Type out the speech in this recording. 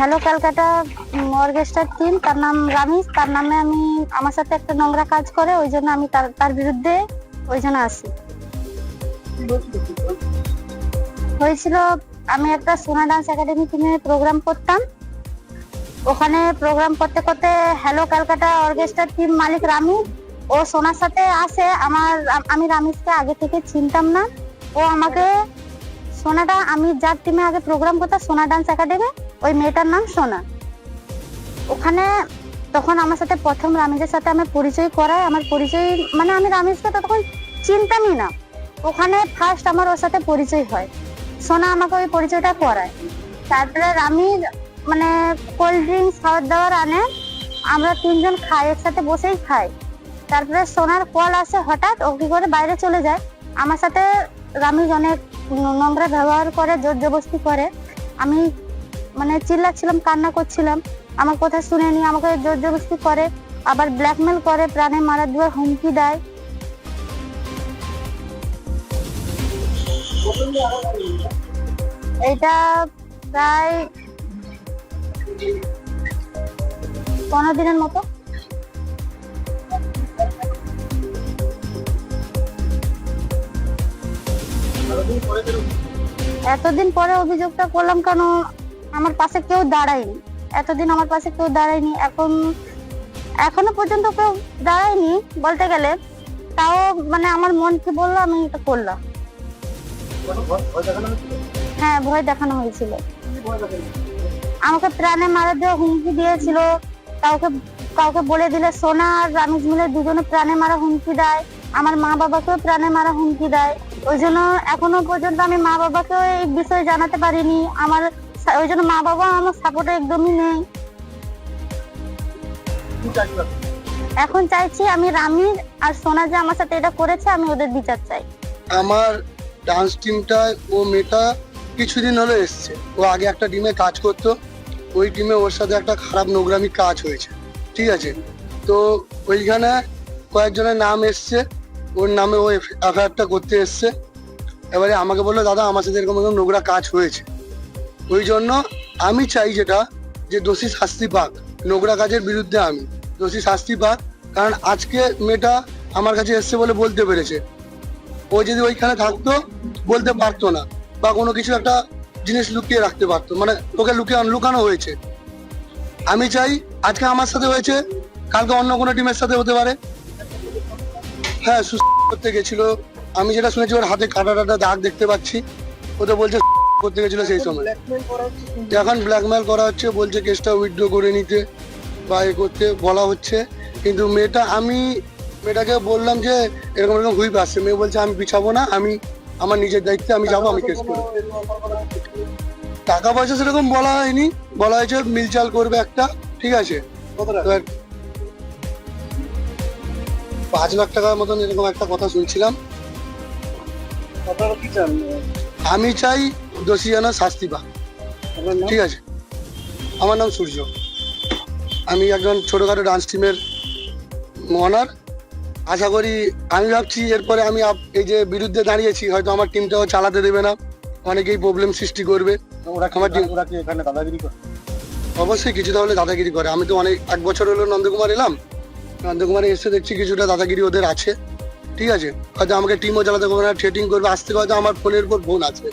Hello Calcutta অর্কেস্ট্রার team, তার নাম রামিস তার নামে আমি, আমার সাথে একটা নোংরা কাজ করে, ওই জন্য আমি তার তার বিরুদ্ধে ওই জন্য আসি। হয়েছিল, আমি একটা সোনা ডান্স একাডেমি টিমে প্রোগ্রাম করতাম। ওখানে প্রোগ্রাম করতে করতে হ্যালো ক্যালকাটা অর্কেস্ট্রার টিম মালিক রামি, ও সোনার সাথে আসে। আমার, আমি রামিসকে আগে থেকে চিনতাম না। ও আমাকে, সোনাটা, আমি যার টিমে আগে প্রোগ্রাম করতাম, সোনা ডান্স একাডেমি ওই মেয়েটার নাম সোনা। ওখানে তখন আমার সাথে প্রথম রামিজের সাথে আমার পরিচয় করায় আমার পরিচয় মানে আমি রামিজকে তখন চিনতামই না। ওখানে ফার্স্ট আমার ওর সাথে পরিচয় হয়। সোনা আমাকে ওই পরিচয়টা করায়। তারপরে রামির মানে কোল্ড ড্রিঙ্কস খাওয়ার দাওয়ার আনে। আমরা তিনজন খাই, একসাথে বসেই খাই। তারপরে সোনার কল আসে হঠাৎ, ও কি করে বাইরে চলে যায়। আমার সাথে রামিজ অনেক নোংরা ব্যবহার করে, জোর জবস্তি করে। আমি মানে চিল্লাচ্ছিলাম, কান্না করছিলাম। আমার কথা শুনেনি আমাকে জোর জবস্তি করে, আবার ব্ল্যাকমেল করে, প্রাণে মারা দেওয়ার হুমকি দেয়। এটা প্রায় পনেরো দিনের মতো। এতদিন পরে অভিযোগটা করলাম কেন? আমার পাশে কেউ দাঁড়ায়নি। এতদিন আমার পাশে কেউ দাঁড়ায়নি, এখন, এখনও পর্যন্ত কেউ দাঁড়ায়নি বলতে গেলে। তাও মানে আমার মন কি বলল, আমি এটা করলাম। হ্যাঁ ভয় দেখানো হয়েছিল। আমাকে প্রাণে মারা দেওয়া হুমকি দিয়েছিল। কাউকে কাউকে বলে দিলে সোনা আর রামিজ মিলে দুজনে প্রাণে মারা হুমকি দেয়। আমার মা বাবাকেও প্রাণে মারা হুমকি দেয়। ওই জন্য এখনও পর্যন্ত আমি মা বাবাকেও এই বিষয়ে জানাতে পারিনি। আমার ওই জন্য মা বাবা আমার সাপোর্টে একদমই নেই। এখন চাইছি আমি রামির আর সোনা যে আমার সাথে এটা করেছে, আমি ওদের বিচার চাই। আমার ডান্স টিমটায় ও মেয়েটা কিছুদিন হলো এসছে। ও আগে একটা টিমে কাজ করতো, ওই টিমে ওর সাথে একটা খারাপ নোংরামি কাজ হয়েছে। ঠিক আছে? তো ওইখানে কয়েকজনের নাম এসছে, ওর নামে ও এফআইআরটা করতে এসছে। এবারে আমাকে বলল, দাদা, আমার সাথে এরকম এরকম নোংরা কাজ হয়েছে। ওই জন্য আমি চাই যেটা, যে দোষী শাস্তি পাক, নোংরা কাজের বিরুদ্ধে আমি। দোষী শাস্তি পাক, কারণ আজকে মেয়েটা আমার কাছে এসছে বলে বলতে পেরেছে। ও যদি ওইখানে থাকতো, বলতে পারতো না, বা কোনো কিছু একটা জিনিস লুকিয়ে রাখতে পারতো মানে ওকে লুকিয়ে লুকানো হয়েছে। আমি চাই আজকে আমার সাথে হয়েছে, কালকে অন্য কোনো টিমের সাথে হতে পারে। হ্যাঁ সুস্থ করতে গেছিল। আমি যেটা শুনেছি, ওর হাতে কাটা টাটা দাগ দেখতে পাচ্ছি। ও তো বলছে করতে গেছিল সেই সময়। এখন ব্ল্যাকমেল করা হচ্ছে বলছে কেসটা উইথড্র করে নিতে বা এ করতে বলা হচ্ছে। কিন্তু মেয়েটা আমি মেয়েটাকে বললাম যে এরকম এরকম হুইপ আসছে। মেয়ে বলছে আমি পিছাবো না আমি আমার নিজের দায়িত্বে আমি যাব আমি কেস করব। টাকা পয়সা সেরকম বলা হয়নি। বলা হয়েছে মিলচাল করবে একটা ঠিক আছে? পাঁচ লাখ টাকার মতন এরকম একটা কথা শুনছিলাম। আমি চাই দোষী যেন শাস্তি পাক ঠিক আছে। আমার নাম সূর্য। আমি একজন ছোটোখাটো ডান্স টিমের অনার আশা করি আমি ভাবছি এরপরে আমি এই যে বিরুদ্ধে দাঁড়িয়েছি হয়তো আমার টিমটাও চালাতে দেবে না। অনেকেই প্রবলেম সৃষ্টি করবে। ওরা আমার টিম ওরা কি এখানে দাদাগিরি করে? অবশ্যই কিছুটা হলে দাদাগিরি করে। আমি তো অনেক এক বছর হলো নন্দকুমার এলাম। নন্দকুমারে এসে দেখছি কিছুটা দাদাগিরি ওদের আছে। ঠিক আছে। হয়তো আমাকে টিমও চালাতে পারবে না ট্রেটিং করবে। আজ থেকে হয়তো আমার ফোনের উপর ফোন আছে।